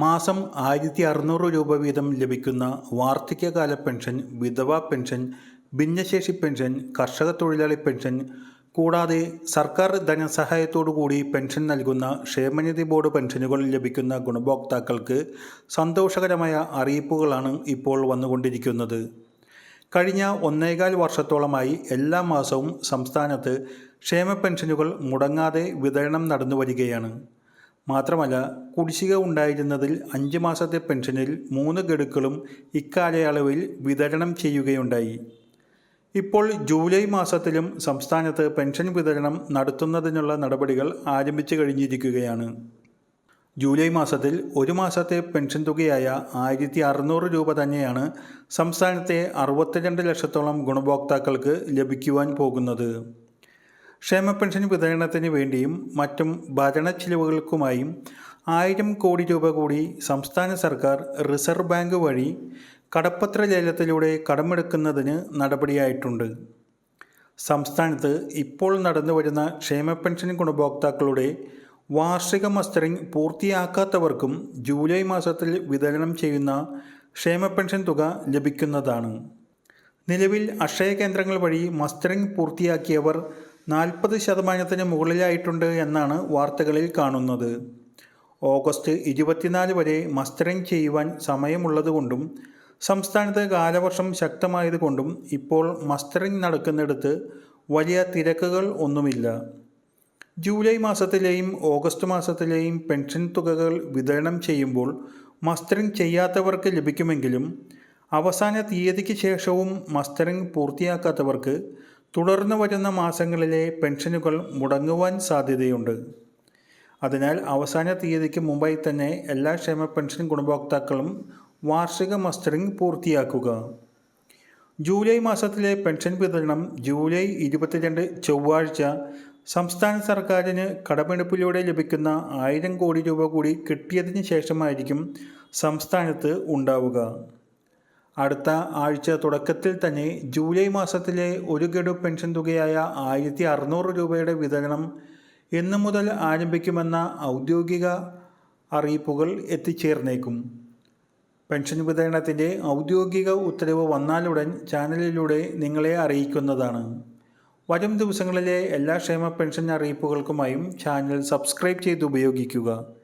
മാസം ആയിരത്തി അറുന്നൂറ് രൂപ വീതം ലഭിക്കുന്ന വാർദ്ധക്യകാല പെൻഷൻ വിധവാ പെൻഷൻ ഭിന്നശേഷി പെൻഷൻ കർഷക തൊഴിലാളി പെൻഷൻ കൂടാതെ സർക്കാർ ധനസഹായത്തോടു കൂടി പെൻഷൻ നൽകുന്ന ക്ഷേമനിധി ബോർഡ് പെൻഷനുകൾ ലഭിക്കുന്ന ഗുണഭോക്താക്കൾക്ക് സന്തോഷകരമായ അറിയിപ്പുകളാണ് ഇപ്പോൾ വന്നുകൊണ്ടിരിക്കുന്നത്. കഴിഞ്ഞ ഒന്നേകാൽ വർഷത്തോളമായി എല്ലാ മാസവും സംസ്ഥാനത്ത് ക്ഷേമ പെൻഷനുകൾ മുടങ്ങാതെ വിതരണം നടന്നു വരികയാണ് മാത്രമല്ല കുടിശ്ശിക ഉണ്ടായിരുന്നതിൽ അഞ്ച് മാസത്തെ പെൻഷനിൽ മൂന്ന് ഗഡുക്കളും ഇക്കാലയളവിൽ വിതരണം ചെയ്യുകയുണ്ടായി. ഇപ്പോൾ ജൂലൈ മാസത്തിലും സംസ്ഥാനത്ത് പെൻഷൻ വിതരണം നടത്തുന്നതിനുള്ള നടപടികൾ ആരംഭിച്ചു കഴിഞ്ഞിരിക്കുകയാണ്. ജൂലൈ മാസത്തിൽ ഒരു മാസത്തെ പെൻഷൻ തുകയായ ആയിരത്തി അറുന്നൂറ് രൂപ തന്നെയാണ് സംസ്ഥാനത്തെ അറുപത്തിരണ്ട് ലക്ഷത്തോളം ഗുണഭോക്താക്കൾക്ക് ലഭിക്കുവാൻ പോകുന്നത്. ക്ഷേമ പെൻഷൻ വിതരണത്തിന് വേണ്ടിയും മറ്റും ഭരണ ചിലവുകൾക്കുമായും ആയിരം കോടി രൂപ കൂടി സംസ്ഥാന സർക്കാർ റിസർവ് ബാങ്ക് വഴി കടപ്പത്ര ലേലത്തിലൂടെ കടമെടുക്കുന്നതിന് നടപടിയായിട്ടുണ്ട്. സംസ്ഥാനത്ത് ഇപ്പോൾ നടന്നുവരുന്ന ക്ഷേമ പെൻഷൻ ഗുണഭോക്താക്കളുടെ വാർഷിക മസ്റ്ററിംഗ് പൂർത്തിയാക്കാത്തവർക്കും ജൂലൈ മാസത്തിൽ വിതരണം ചെയ്യുന്ന ക്ഷേമ പെൻഷൻ തുക ലഭിക്കുന്നതാണ്. നിലവിൽ അക്ഷയ കേന്ദ്രങ്ങൾ വഴി മസ്റ്ററിംഗ് പൂർത്തിയാക്കിയവർ നാൽപ്പത് ശതമാനത്തിന് മുകളിലായിട്ടുണ്ട് എന്നാണ് വാർത്തകളിൽ കാണുന്നത്. ഓഗസ്റ്റ് ഇരുപത്തിനാല് വരെ മസ്റ്ററിംഗ് ചെയ്യുവാൻ സമയമുള്ളതുകൊണ്ടും സംസ്ഥാനത്ത് കാലവർഷം ശക്തമായതുകൊണ്ടും ഇപ്പോൾ മസ്റ്ററിംഗ് നടക്കുന്നിടത്ത് വലിയ തിരക്കുകൾ ഒന്നുമില്ല. ജൂലൈ മാസത്തിലെയും ഓഗസ്റ്റ് മാസത്തിലെയും പെൻഷൻ തുകകൾ വിതരണം ചെയ്യുമ്പോൾ മസ്റ്ററിംഗ് ചെയ്യാത്തവർക്ക് ലഭിക്കുമെങ്കിലും അവസാന തീയതിക്ക് ശേഷവും മസ്റ്ററിംഗ് പൂർത്തിയാക്കാത്തവർക്ക് തുടർന്ന് വരുന്ന മാസങ്ങളിലെ പെൻഷനുകൾ മുടങ്ങുവാൻ സാധ്യതയുണ്ട്. അതിനാൽ അവസാന തീയതിക്ക് മുമ്പായി തന്നെ എല്ലാ ക്ഷേമ പെൻഷൻ ഗുണഭോക്താക്കളും വാർഷിക മസ്റ്ററിംഗ് പൂർത്തിയാക്കുക. ജൂലൈ മാസത്തിലെ പെൻഷൻ വിതരണം ജൂലൈ ഇരുപത്തിരണ്ട് ചൊവ്വാഴ്ച സംസ്ഥാന സർക്കാരിന് കടമെടുപ്പിലൂടെ ലഭിക്കുന്ന ആയിരം കോടി രൂപ കൂടി കിട്ടിയതിന് ശേഷമായിരിക്കും സംസ്ഥാനത്ത് ഉണ്ടാവുക. അടുത്ത ആഴ്ച തുടക്കത്തിൽ തന്നെ ജൂലൈ മാസത്തിലെ ഒരു ഗഡു പെൻഷൻ തുകയായ ആയിരത്തി അറുന്നൂറ് രൂപയുടെ വിതരണം എന്നു മുതൽ ആരംഭിക്കുമെന്ന ഔദ്യോഗിക അറിയിപ്പുകൾ എത്തിച്ചേർന്നേക്കും. പെൻഷൻ വിതരണത്തിന്റെ ഔദ്യോഗിക ഉത്തരവ് വന്നാലുടൻ ചാനലിലൂടെ നിങ്ങളെ അറിയിക്കുന്നതാണ്. വരും ദിവസങ്ങളിലെ എല്ലാ ക്ഷേമ പെൻഷൻ അറിയിപ്പുകൾക്കുമായും ചാനൽ സബ്സ്ക്രൈബ് ചെയ്ത് ഉപയോഗിക്കുക